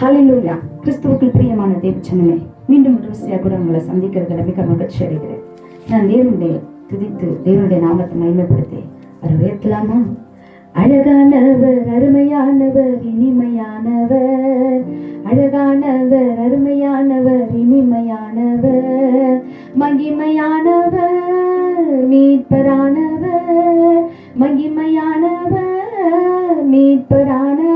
ஹலிலூயா கிறிஸ்துவுக்குள் பிரியமான தேவச்சனமே மீண்டும் ஒரு ருசியாக கூட உங்களை சந்திக்கிறதுல மிக மகிழ்ச்சி அடைகிறேன். நான் தேவனுடைய துதித்து தேவனுடைய நாமத்தை மகிமைப்படுத்தி அவர் உயர்த்தலாமா அழகானவர் அருமையானவர் இனிமையானவர். அழகானவர் அருமையானவர் இனிமையானவர். மகிமையானவர் மீட்பரானவர். மகிமையானவர் மீட்பரானவர்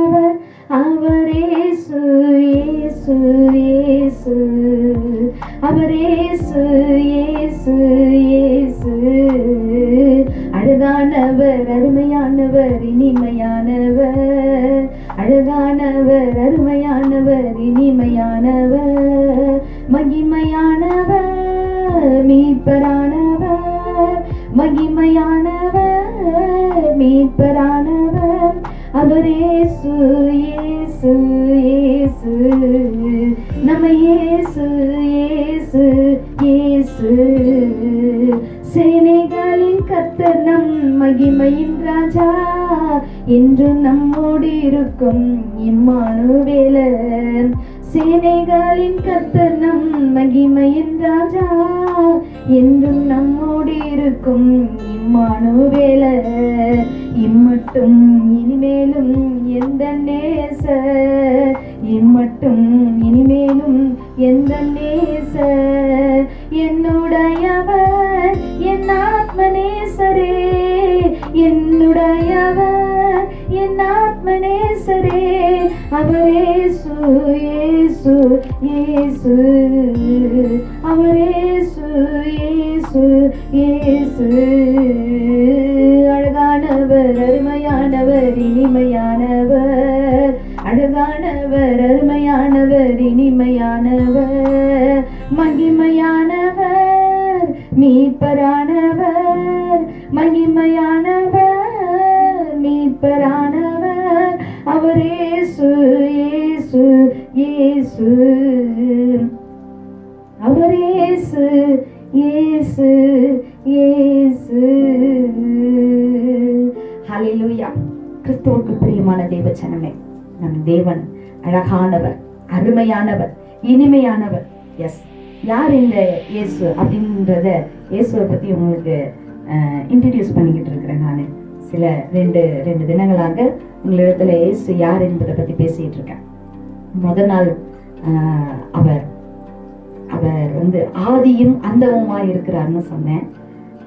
இயேசு இயேசு. நம்ம இயேசு இயேசு இயேசு. சேனைகளின் கர்த்தர் நம் மகிமையின் ராஜா. என்று நம்மோடு இருக்கும் எந்த நேச என்னுடையவர் என் ஆத்மநேசரே. என்னுடையவர் என் ஆத்மநேசரே. அவரேசு இயேசு இயேசு மகிமையானவர் மீட்பரானவர் மகிமையானவர் மீட்பரானவர் அவரேசு இயேசு இயேசு அவரேசு இயேசு இயேசு ஹalleluya. கிறிஸ்துவுக்கு பிரியமான தேவச்சனமே நம் தேவன் அழகானவர் அருமையானவர் இனிமையானவர். எஸ் யார் இந்த இயேசு அப்படின்றத இயேசுவை பத்தி உங்களுக்கு இன்ட்ரடியூஸ் பண்ணிக்கிட்டு இருக்கிறேன் நான். சில ரெண்டு ரெண்டு தினங்களாக உங்களிடத்தில் இயேசு யார் என்பதை பத்தி பேசிட்டு இருக்கேன். முத நாள் ஆஹ், அவர் அவர் வந்து ஆதியும் அந்தவுமாய் இருக்கிறார்னு சொன்னேன்.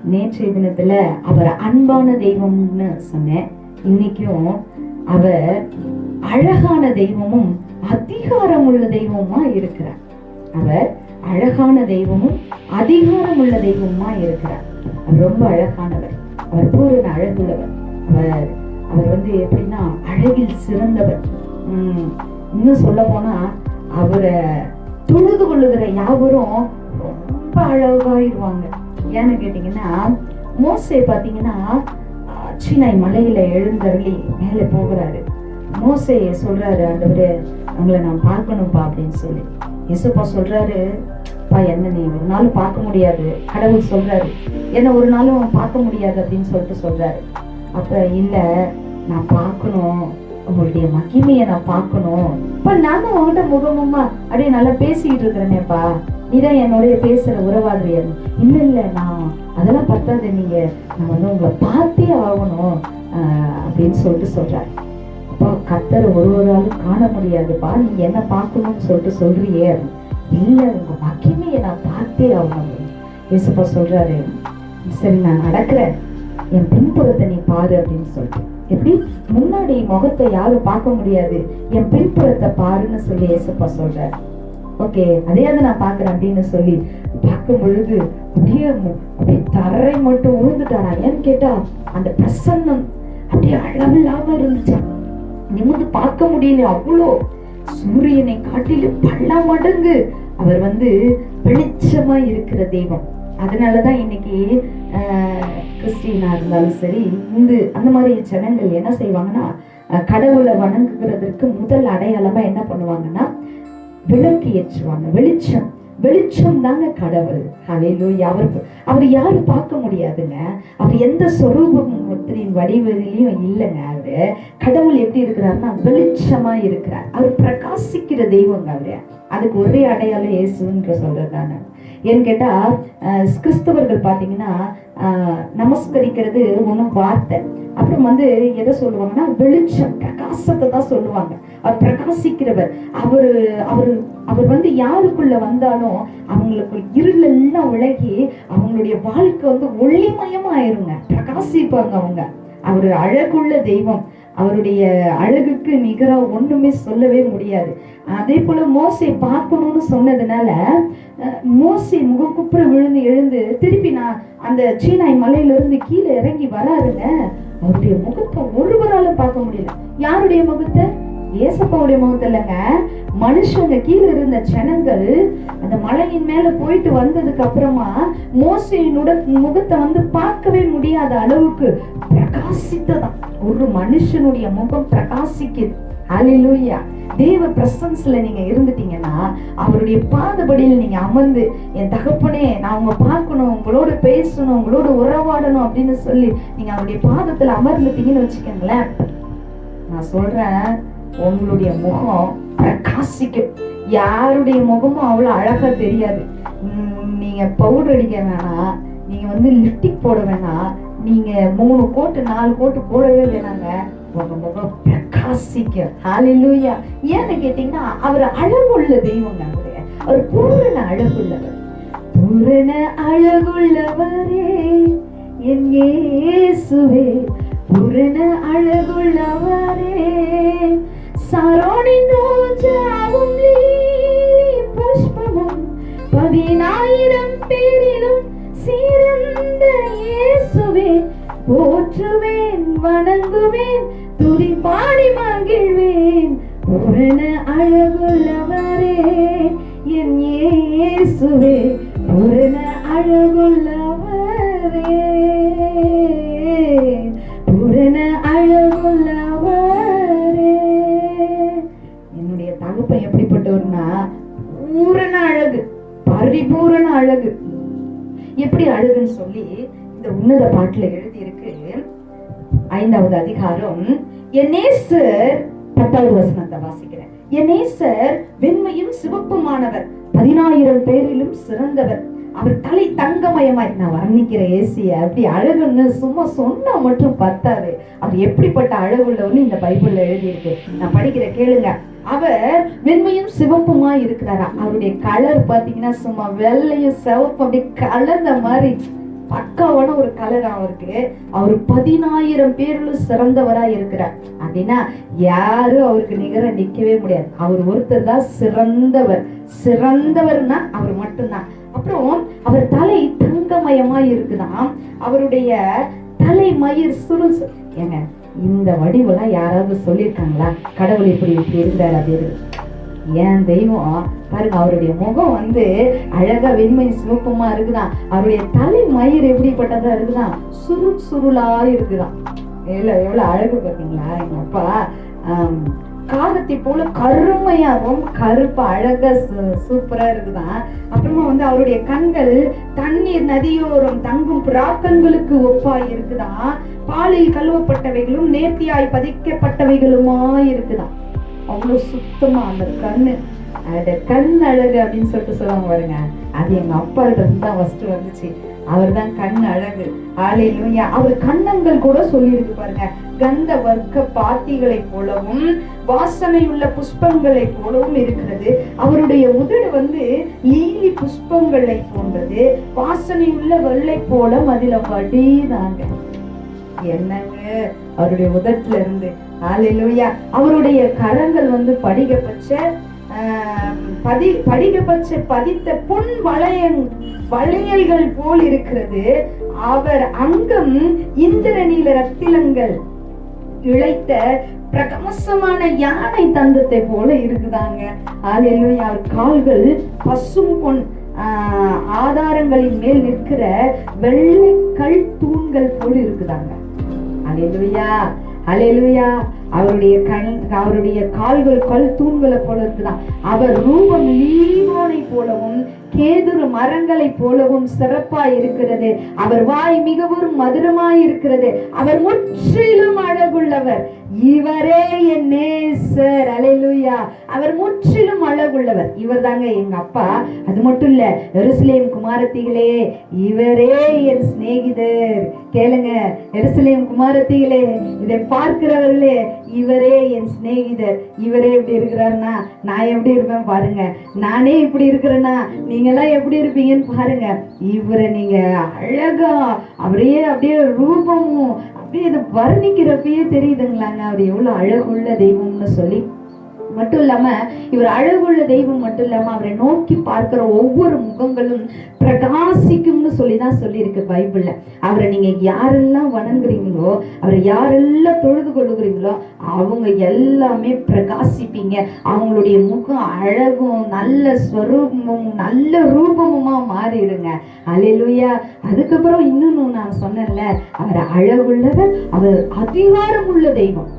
நேற்றைய தினத்துல அவர் அன்பான தெய்வம்னு சொன்னேன். இன்னைக்கும் அவர் அழகான தெய்வமும் அதிகாரம் உள்ள தெய்வமா இருக்கிறார். அவர் அழகான தெய்வமும் அதிகாரம் உள்ள தெய்வமா இருக்கிறார். அவர் ரொம்ப அழகானவர். அவர் பூரண அழகுள்ளவர். அவர் அவர் வந்து எப்படின்னா அழகில் சிறந்தவர். உம் இன்னும் சொல்ல போனா அவரை தொழுது கொள்ளுகிற யாவரும் ரொம்ப அழகாயிருவாங்க. ஏன்னு கேட்டீங்கன்னா மோசை பாத்தீங்கன்னா சீனாய் மலையில எழுந்தருளி மேலே போகிறாரு. மோசை சொல்றாரு ஆண்டவரே உங்களை நான் பார்க்கணும்ப்பா அப்படின்னு சொல்லி. இயேசுப்பா சொல்றாரு பா என்ன நீ ஒரு நாள் பார்க்க முடியாது. கடவுள் சொல்றாரு என்ன ஒரு நாளும் பார்க்க முடியாது அப்படின்னு சொல்லிட்டு சொல்றாரு. அப்ப இல்ல நான் பார்க்கணும். உங்களுடைய மகிமையை நான் பார்க்கணும். இப்ப நானும் உங்ககிட்ட முகமுமா? அப்படியே நல்லா பேசிக்கிட்டு இருக்கிறேனேப்பா நீதான் என்னுடைய பேசுற உறவாடுறியா இல்ல இல்ல நான் அதெல்லாம் பத்தாது. நீங்க நான் வந்து உங்களை பார்த்தே ஆகணும். அப்படின்னு சொல்லிட்டு சொல்றாரு. அப்பா கத்தரை ஒரு ஒரு ஆளும் காண முடியாதுப்பா நீ என்ன பார்க்கணும்னு சொல்லிட்டு சொல்றியே இல்லை உங்க மகிமையை நான் பார்த்தே ஆகணும். இயேசுப்பா சொல்றாரு சரி நான் நடக்கிறேன். என் பின்புறத்தை நீ பாரு அப்படின்னு சொல்லிட்டு. எப்படி? முன்னாடி முகத்தை யாரும் பார்க்க முடியாது. என் பின்புறத்தை பாருன்னு சொல்லி இயேசுப்பா சொல்றாரு. ஓகே அதையாவது நான் பாக்குறேன் அப்படின்னு சொல்லி பார்க்கும் பொழுது அப்படியே அப்படியே தரை மட்டும் உழுந்துட்டாரா? ஏன்னு கேட்டா அந்த பிரசன்னம் அப்படியே அளவில்லாம இருந்துச்சு. நிமிந்து பார்க்க முடியல அவ்வளோ. சூரியனை காட்டிலும் பல மடங்கு. அவர் வந்து வெளிச்சமா இருக்கிற தெய்வம். அதனாலதான் இன்னைக்கு ஆஹ், இருந்தாலும் சரி இந்து அந்த மாதிரி ஜனங்கள் என்ன செய்வாங்கன்னா கடவுளை வணங்குகிறதற்கு முதல் அடையாளமா என்ன பண்ணுவாங்கன்னா விளக்கு ஏற்றுவாங்க. வெளிச்சம். வெளிச்சம் தாங்க கடவுள். ஹalleluya. அவர் அவர் யாரும் பார்க்க முடியாதுங்க. அவர் எந்த சொரூபத்தின் வடிவதிலையும் இல்லைங்க. அவரு கடவுள் எப்படி இருக்கிறாருன்னா வெளிச்சமா இருக்கிறார். அவர் பிரகாசிக்கிற தெய்வங்க அவரு. அதுக்கு ஒரே அடையாளம் இயேசுன்ற சொல்றதுதானே. ஏன்னு கேட்டா அஹ், கிறிஸ்தவர்கள் பாத்தீங்கன்னா நமஸ்கரிக்கிறது ஒன்றும் வார்த்தை. அப்புறம் வந்து எதை சொல்லுவாங்கன்னா வெளிச்சம் பிரகாசத்தை தான் சொல்லுவாங்க. அவர் பிரகாசிக்கிறவர். அவரு அவர் அவர் வந்து யாருக்குள்ள வந்தாலும் அவங்களுக்கு இருளெல்லாம் உலகி அவங்களுடைய வாழ்க்கை வந்து ஒளிமயமா ஆயிருங்க பிரகாசிப்பாங்க அவங்க. அவர் அழகுள்ள தெய்வம். அவருடைய அழகுக்கு நிகரா ஒண்ணுமே சொல்லவே முடியாது. அதே போல மோசை பார்க்கணும்னு சொன்னதுனால அஹ், முகக்குப்புற விழுந்து எழுந்து திருப்பி நான் அந்த சீனாய் மலையில இருந்து கீழே இறங்கி வராருங்க. அவருடைய முகத்தை ஒருவராலும் பார்க்க முடியல. யாருடைய முகத்தை? ஏசப்பாவுடைய முகத்தை இல்லைங்க மனுஷங்க கீழே இருந்த ஜனங்கள் அந்த மலையின் மேல போயிட்டு வந்ததுக்கு அப்புறமா மோசையினுட முகத்தை வந்து பார்க்கவே முடியாத அளவுக்கு பிரகாசித்ததான் ஒரு மனுஷனுடைய முகம் பிரகாசிக்குது. ஹalleluya தேவ பிரசன்ஸ்ல நீங்க இருந்துட்டீங்கன்னா அவருடைய பாதபடியில் நீங்க அமர்ந்து என் தகப்பனே நான் உங்க பார்க்கணும் உங்களோட பேசணும் உங்களோட உறவாடணும் அப்படின்னு சொல்லி நீங்க அவருடைய பாதத்துல அமர்ந்துட்டீங்கன்னு வச்சுக்கோங்களேன். நான் சொல்றேன் உங்களுடைய முகம் பிரகாசிக்கும் யாருடைய முகமும் அவ்வளோ அழகா தெரியாது. உம், நீங்க பவுடர் அடிக்க வேணாம். நீங்க வந்து லிப்டிக் போட வேணாம். நீங்க மூணு கோட்டு நாலு கோட்டு போடவே வேணாங்க. உங்க முகம் பிரகாசிக்கும் ஹாலிலூயா ஏன்னு கேட்டீங்கன்னா அவர் அழகுள்ள தெய்வங்க அவரு. அவர் பூரண அழகுள்ளவர். பூரண அழகுள்ளவரே என் ஏசுவே பூரண அழகுள்ளவரே. சரோனின் ரோஜாவும் லீலி புஷ்பமும் பதினாயிரம் பேரிலும் சிறந்த இயேசுவே போற்றுவேன் வணங்குவேன் துதி பாடி மகிழ்வேன் பூரண அழகுள்ளவரே என் இயேசுவே வாசிக்கிறேன். என் நேசர் வெண்மையும் சிவப்புமானவர் பதினாயிரம் பேரிலும் சிறந்தவர். அவர் தலை தங்கமயமாய் நான் வர்ணிக்கிற ஏசிய அப்படி அழகுன்னு சும்மா சொன்னா மட்டும் பத்தாது. அவர் எப்படிப்பட்ட அழகுள்ளவர்னு இந்த பைபிள்ல எழுதியிருக்கு. நான் படிக்கிற கேளுங்க. அவர் வெண்மையும் சிவப்புமா இருக்கிறாரா? அவருடைய கலர் பாத்தீங்கன்னா சும்மா வெள்ளையும் சிவப்பு அப்படி கலந்த மாதிரி. பக்காவான ஒரு கலர் அவருக்கு. அவர் பதினாயிரம் பேர்ல சிறந்தவரா இருக்கிறார். அப்படின்னா யாரும் அவருக்கு நிகர நிக்கவே முடியாது. அவர் ஒருத்தர் தான் சிறந்தவர். சிறந்தவர்னா அவர் மட்டும்தான். அப்புறம் அவர் தலை தங்கமயமா இருக்குதான் அவருடைய தலை மயிர் சுருள் ஏங்க இந்த வடிவெல்லாம் யாராவது சொல்லியிருக்காங்களா? கடவுள் இப்படி இப்படி இருக்கிறார் அப்படின்னு. ஏன் தெய்வம்? பாருங்க அவருடைய முகம் வந்து அழகா வெண்மை சிவப்புமா இருக்குதான். அவருடைய தலை மயிர் எப்படிப்பட்டதா இருக்குதான்? சுருள் சுருளா இருக்குதான். இல்ல எவ்வளவு அழகு பார்த்தீங்களா எங்க அப்பா? ஆம், காகத்தை போல கருமையாகவும் கருப்பு அழகா சு- சூப்பரா இருக்குதான். அப்புறமா வந்து அவருடைய கண்கள் தண்ணீர் நதியோரம் தங்கும் புறாக்கண்களுக்கு ஒப்பாய் இருக்குதான். பாலில் கழுவப்பட்டவைகளும் நேர்த்தியாய் பதிக்கப்பட்டவைகளுமா இருக்குதான். அவ்வளவு சுத்தமா அந்த கண்ணு அந்த கண் அழகு அப்படின்னு சொல்லிட்டு சொல்லுவாங்க பாருங்க. அது எங்க அப்பா இருந்து தான் ஃபஸ்ட்டு வந்துச்சு. அவர் தான் கண் அழகு ஆலையிலும் அவர் கண்ணங்கள் கூட சொல்லியிருக்கு பாருங்க. கந்த வர்க்க பாத்திகளை போலவும் வாசனையுள்ள புஷ்பங்களை போலவும் இருக்கிறது. அவருடைய உதடு வந்து லீலி புஷ்பங்களை போன்றது. வாசனையுள்ள வெள்ளை போல அதில் வடிதாங்க என்னங்க? அவருடைய உதட்டுல இருந்து ஆலையிலோயா அவருடைய கரங்கள் வந்து படிகப்பச்ச பதி படிகப்பச்ச பதித்த பொன் வளையங் வளையல்கள் போல் இருக்கிறது. அவர் அங்கம் இந்திரநீல ரத்திலங்கள் இழைத்த பிரகாசமான யானை தந்தத்தை போல இருக்குதாங்க. ஹalleluya. அவர் கால்கள் பசும் பொன் ஆஹ், ஆதாரங்களின் மேல் நிற்கிற வெள்ளை கல் தூண்கள் போல் இருக்குதாங்க. அலையிலோயா அலையலுயா அவருடைய கண் அவருடைய கால்கள் கல் தூண்களை போல இருக்குதான் அவர் ரூபம் லீமோனை போலவும் கேதுரு மரங்களை போலவும் சிறப்பாய் இருக்கிறது. அவர் வாய் மிகவும் மதுரமாய் இருக்கிறது. அவர் முற்றிலும் அழகுள்ளவர். இவரே என் நேசர். அலையிலுயா அவர் முற்றிலும் அழகுள்ளவர். இவர் தாங்க எங்க அப்பா. அது மட்டும் இல்ல எருசலேம் குமாரத்திகளே இவரே என் சிநேகிதர். கேளுங்க எருசலேம் குமாரத்திகளே இதை பார்க்கிறவர்களே இவரே என் சிநேகிதர். இவரே எப்படி இருக்கிறாருன்னா நான் எப்படி இருப்பேன் பாருங்க. நானே இப்படி இருக்கிறேன்னா நீங்க எல்லாம் எப்படி இருப்பீங்கன்னு பாருங்க. இவரை நீங்க அழகா அப்படியே அப்படியே ரூபமும் அப்படியே இதை வர்ணிக்கிறப்பயே தெரியுதுங்களாங்க. அவர் எவ்வளோ அழகுள்ள தெய்வம்னு சொல்லி. மட்டும் இல்லாம இவர் அழகுள்ள தெய்வம் மட்டும் இல்லாம அவரை நோக்கி பார்க்கிற ஒவ்வொரு முகங்களும் பிரகாசிக்கும்னு சொல்லிதான் சொல்லியிருக்கு பைபிள்ல. அவரை நீங்க யாரெல்லாம் வணங்குறீங்களோ அவரை யாரெல்லாம் தொழுது கொள்ளுகிறீங்களோ அவங்க எல்லாமே பிரகாசிப்பீங்க. அவங்களுடைய முகம் அழகும் நல்ல ஸ்வரூபமும் நல்ல ரூபமுமா மாறிடுங்க. அலையிலுயா அதுக்கப்புறம் இன்னொன்னு நான் சொன்னேன்ல அவர் அழகுள்ளவர் அவர் அதிகாரம் உள்ள தெய்வம்.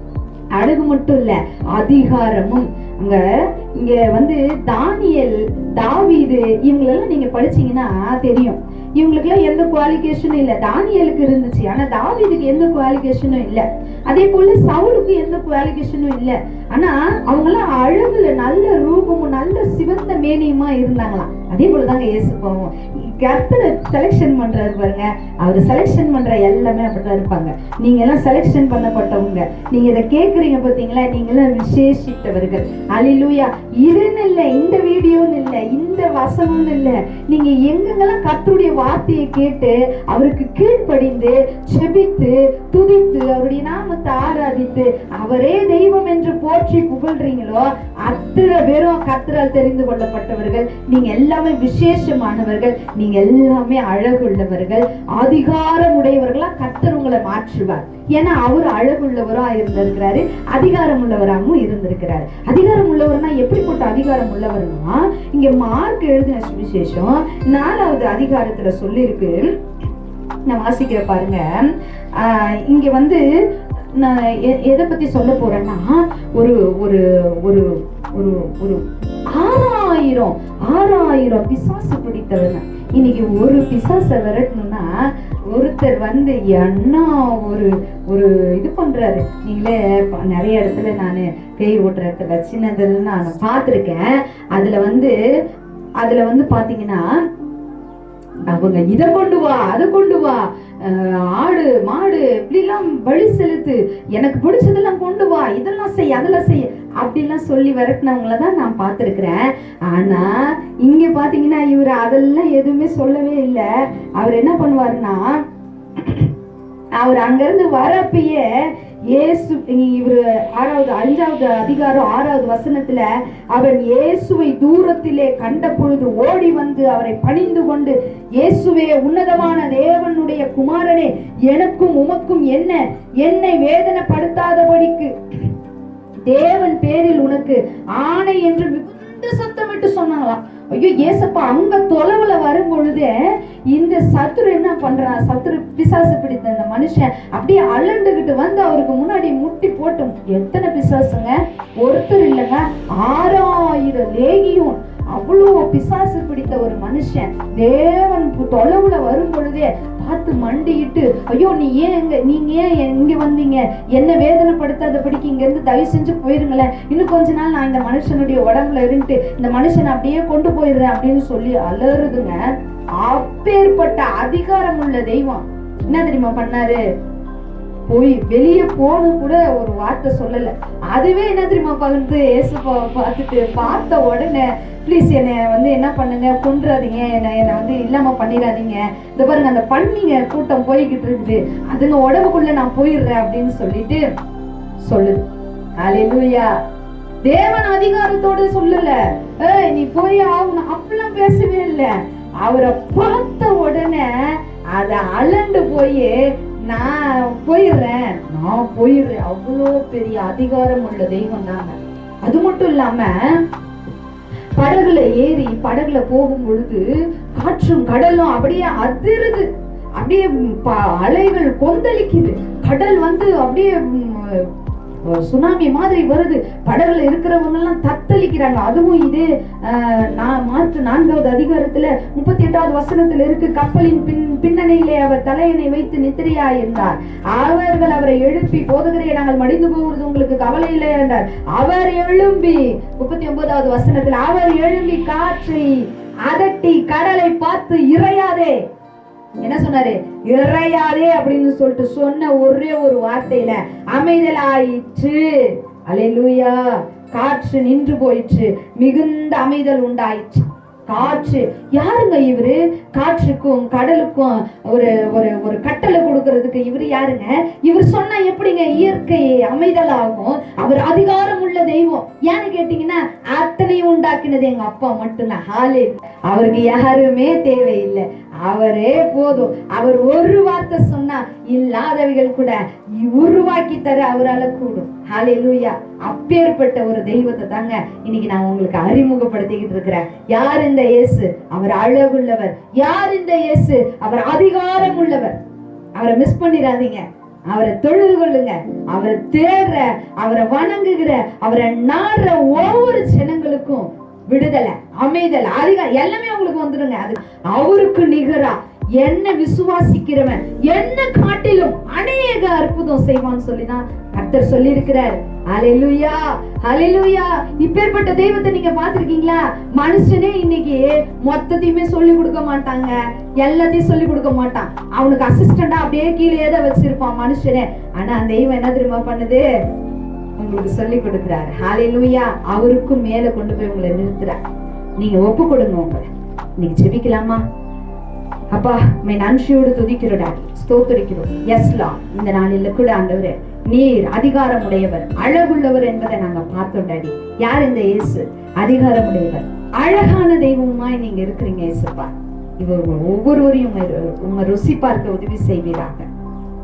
அழகு மட்டும் இல்ல அதிகாரமும். அங்க இங்க வந்து தானியல் தாவீது இவங்களெல்லாம் நீங்க படிச்சீங்கன்னா தெரியும். இவங்களுக்கு எல்லாம் எந்த குவாலிஃபிகேஷனும் இல்ல. தானியலுக்கு இருந்துச்சு. ஆனா தாவீதுக்கு எந்த குவாலிஃபிகேஷனும் இல்ல. அதே போல சவுலுக்கு எந்த குவாலிஃபிகேஷனும் இல்ல. ஆனா அவங்கெல்லாம் அழகுல நல்ல ரூபமும் நல்ல சிவந்த மேனியுமா இருந்தாங்களாம். அதே போலதாங்க இயேசு போவோம் கர்த்தரை செலெக்ஷன் பண்றாரு பாருங்க. அவர் செலெக்ஷன் பண்ற எல்லாமே அப்படிதான் இருப்பாங்க. நீங்க எல்லாம் செலெக்ஷன் பண்ணப்பட்டவங்க. நீங்க இதை கேக்குறீங்க பாத்தீங்களா? நீங்க எல்லாம் விசேஷித்தவர்கள். அலிலூயா இதுன்னு இல்ல இந்த வீடியோன்னு இல்ல இந்த வசனம்னு இல்ல. நீங்க எங்கெங்கெல்லாம் கர்த்தருடைய வார்த்தையை கேட்டு அவருக்கு கீழ்ப்படிந்து செபித்து துதித்து அவருடைய நாமத்தை ஆராதித்து அவரே தெய்வம் என்று போ போற்றி புகழ்றீங்களோ அத்தனை பேரும் கர்த்தரால் தெரிந்து கொள்ளப்பட்டவர்கள் நீங்க எல்லாமே விசேஷமானவர்கள் நீங்க எல்லாமே அழகுள்ளவர்கள் அதிகாரம் உடையவர்களா கத்தர் உங்களை மாற்றுவார். ஏன்னா அவர் அழகுள்ளவரா இருந்திருக்கிறாரு அதிகாரம் உள்ளவராகவும் இருந்திருக்கிறாரு. அதிகாரம் உள்ளவர்னா எப்படிப்பட்ட அதிகாரம் உள்ளவர்னா இங்க மார்க் எழுதின சுவிசேஷம் நாலாவது அதிகாரத்துல சொல்லியிருக்கு. நான் வாசிக்கிற பாருங்க. ஆஹ் இங்க வந்து நான் எ- எதை பத்தி சொல்ல போறேன்னா ஒரு ஒரு ஒரு ஒரு ஒரு ஆறாயிரம் ஆறாயிரம் பிசாசு பிடித்தவங்க. இன்னைக்கு ஒரு பிசாசை விரட்டணும்னா ஒருத்தர் வந்து என்ன ஒரு ஒரு இது பண்றாரு. நீங்களே நிறைய இடத்துல நான் பேய் ஓட்டுற இடத்துல சின்னதுல நான் பார்த்துருக்கேன். அதுல வந்து அதுல வந்து பாத்தீங்கன்னா அவங்க இத கொண்டு வா அதை கொண்டு வா ஆடு மாடு இப்படிலாம் வழி செலுத்து. எனக்கு பிடிச்சதெல்லாம் கொண்டு வா இதெல்லாம் செய் அதெல்லாம் செய். அப்படிலாம் சொல்லி விரட்டினவங்கள தான் நான் பார்த்துருக்குறேன். ஆனால் இங்கே பார்த்தீங்கன்னா இவர் அதெல்லாம் எதுவுமே சொல்லவே இல்லை. அவர் என்ன பண்ணுவாருன்னா அவர் அங்கேருந்து வரப்பயே இயேசு இவரு ஆறாவது அஞ்சாவது அதிகாரம் ஆறாவது வசனத்துல அவன் இயேசுவை தூரத்திலே கண்ட பொழுது ஓடி வந்து அவரை பணிந்து கொண்டு இயேசுவே உன்னதமான தேவனுடைய குமாரனே எனக்கும் உமக்கும் என்ன? என்னை வேதனைப்படுத்தாதபடிக்கு தேவன் பேரில் உனக்கு ஆணை என்று மிகுந்த சத்தமிட்டு சொன்னாங்களாம் ஐயோ ஏசப்பா அங்க தொலைவுல வரும் பொழுதே இந்த சத்துரு என்ன பண்றான் சத்துரு பிசாசு பிடித்த இந்த மனுஷன் அப்படியே அலண்டுகிட்டு வந்து அவருக்கு முன்னாடி முட்டி போட்டும் எத்தனை பிசாசுங்க? ஒருத்தர் இல்லைங்க ஆறாயிரம் லேகியும் அவ்வளோ பிசாசு பிடித்த ஒரு மனுஷன் தேவன் தொலைவுல வரும் பொழுதே பார்த்து மண்டிட்டு ஐயோ நீ ஏன் எங்க நீங்க ஏன் இங்க வந்தீங்க? என்ன வேதனைப்படுத்தாதபடிக்கு இங்க இருந்து தயவு செஞ்சு போயிருங்களேன். இன்னும் கொஞ்ச நாள் நான் இந்த மனுஷனுடைய உடம்புல இருந்துட்டு இந்த மனுஷனை அப்படியே கொண்டு போயிடுறேன் அப்படின்னு சொல்லி அலறுதுங்க. அப்பேற்பட்ட அதிகாரம் உள்ள தெய்வம். என்ன தெரியுமா பண்ணாரு? போய் வெளியே போன கூட ஒரு வார்த்தை சொல்லல. அதுவே என்ன தெரியுமா பகிர்ந்து ஏசு பார்த்துட்டு பார்த்த உடனே ப்ளீஸ் என்னை வந்து என்ன பண்ணுங்க? கொன்றாதீங்க. என்னை என்னை வந்து இல்லாம பண்ணிடாதீங்க. இந்த பாருங்க அந்த பண்ணிங்க கூட்டம் போய்கிட்டு இருக்குது. அதுங்க உடம்புக்குள்ள நான் போயிடுறேன் அப்படின்னு சொல்லிட்டு சொல்லுது அலையிலுயா தேவன் அதிகாரத்தோட சொல்லல. ஏய் நீ போய் ஆகணும் அப்படிலாம் பேசவே இல்லை. அவரை பார்த்த உடனே அதை அலண்டு போய் நான் போயிடுறேன். நான் போயிடுறேன். அவ்வளோ பெரிய அதிகாரம் உள்ள தெய்வம் தாங்க அது மட்டும் இல்லாம படகுல ஏறி படகுல போகும் பொழுது காற்றும் கடலும் அப்படியே அதிருது. அப்படியே ப- அலைகள் கொந்தளிக்குது. கடல் வந்து அப்படியே சுனாமி மாதிரி வருது. படகுல இருக்கிறவங்க எல்லாம் தத்தளிக்கிறாங்க. அதுவும் இது நான் மார்க் நான்காவது அதிகாரத்துல முப்பத்தி எட்டாவது வசனத்துல இருக்கு. கப்பலின் பின் பின்னணியிலே அவர் தலையணை வைத்து நித்திரையா இருந்தார் அவர்கள் அவரை எழுப்பி போதகரே நாங்கள் மடிந்து போவது உங்களுக்கு கவலை இல்லை என்றார். அவர் எழும்பி முப்பத்தி ஒன்பதாவது வசனத்தில் அவர் எழும்பி காற்றை அதட்டி கடலை பார்த்து இறையாதே. என்ன சொன்னாரு? இறையாதே அப்படின்னு சொல்லிட்டு சொன்ன ஒரே ஒரு வார்த்தையில அமைதலாயிற்று. லூயா காற்று நின்று போயிற்று. மிகுந்த அமைதல் உண்டாயிற்று. காற்று. யாருங்க இவரு? காற்றுக்கும் கடலுக்கும் ஒரு ஒரு ஒரு கட்டளை கொடுக்கறதுக்கு இவர் யாருங்க? இவர் சொன்னா எப்படிங்க இயற்கை அமைதலாகும்? அவர் அதிகாரம் உள்ள தெய்வம். ஏன்னு கேட்டீங்கன்னா அத்தனையும் உண்டாக்கினது எங்க அப்பா மட்டும்தான். ஹாலே அவருக்கு யாருமே தேவையில்லை. அவரே போதும். அவர் ஒரு வார்த்தை சொன்னா இல்லாதவைகள் கூட உருவாக்கி தர அவரால கூடும். ஹalleluya அப்பேற்பட்ட ஒரு தெய்வத்தை தாங்க இன்னைக்கு நான் உங்களுக்கு அறிமுகப்படுத்திக்கிட்டு இருக்கிறேன். யார் இந்த இயேசு? அவர் அழகுள்ளவர். யார் இந்த இயேசு? அவர் அதிகாரம் உள்ளவர் அவரை மிஸ் பண்ணிடாதீங்க. அவரை தொழுது கொள்ளுங்க. அவரை தேடுற அவரை வணங்குகிற அவரை நாடுற ஒவ்வொரு ஜனங்களுக்கும் விடுதலை அமைதல் அதிகம் எல்லாமே உங்களுக்கு வந்துருங்க அது அவருக்கு நிகரா என்ன விசுவாசிக்கிறவன் என்ன காட்டிலும் அநேக அற்புதம் செய்வான்னு சொல்லிதான் கர்த்தர் சொல்லி இருக்கிறார் அலையிலுயா அலையிலுயா இப்பேற்பட்ட தெய்வத்தை நீங்க பாத்திருக்கீங்களா மனுஷனே இன்னைக்கு மொத்தத்தையுமே சொல்லி கொடுக்க மாட்டாங்க. எல்லாத்தையும் சொல்லி கொடுக்க மாட்டான். அவனுக்கு அசிஸ்டண்டா அப்படியே கீழே ஏதோ வச்சிருப்பான் மனுஷனே. ஆனா அந்த தெய்வம் என்ன தெரியுமா பண்ணுது? உங்களுக்கு சொல்லி கொடுக்குறாரு. ஹாலே லூயா அவருக்கும் மேல கொண்டு போய் உங்களை நிறுத்துறார். நீங்க ஒப்பு கொடுங்க உங்களை. நீங்க ஜெபிக்கலாமா? அப்பா மே நன்றியோடு துதிக்கிறோம் டாடி. ஸ்தோத்தரிக்கிறோம். எஸ்லா இந்த நாளில் கூட ஆண்டவரே நீர் அதிகாரம் உடையவர் அழகுள்ளவர் என்பதை நாங்க பார்த்தோம் டாடி. யார் இந்த இயேசு? அதிகாரம் உடையவர் அழகான தெய்வமாய் நீங்க இருக்கிறீங்க இயேசுப்பா. இவர் ஒவ்வொருவரையும் உங்க- உங்க ருசி பார்க்க உதவி செய்வீராக.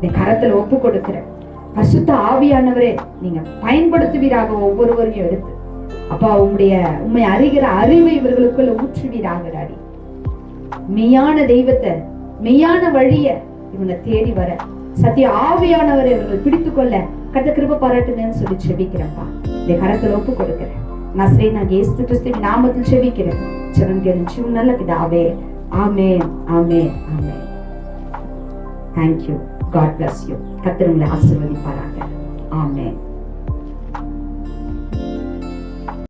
இந்த கரத்துல ஒப்பு கொடுக்கிறேன் பசுத்த ஆவியானவரே நீங்க பயன்படுத்துவீராக ஒவ்வொருவரையும் எடுத்து. அப்பா உம்முடைய உண்மை அறிகிற அறிவை இவர்களுக்குள்ள ஊற்றுவீராக டாடி. மெய்யான தெய்வத்தை மெய்யான வழிய இவங்க தேடி வர. சத்திய ஆவியானவரை இவர்கள் பிடித்து கொள்ள கத்த கிருப பாராட்டுங்கன்னு சொல்லி செபிக்கிறேன்ப்பா. இந்த கரத்துல ஒப்பு கொடுக்கிறேன். நஸ்ரே நான் ஏசு கிறிஸ்துவின் நாமத்தில் செபிக்கிறேன். செவன் கேளுச்சு நல்ல பிதாவே. ஆமே ஆமே ஆமே thank you God bless you கத்திரங்களை உங்களை ஆசீர்வதிப்பாராங்க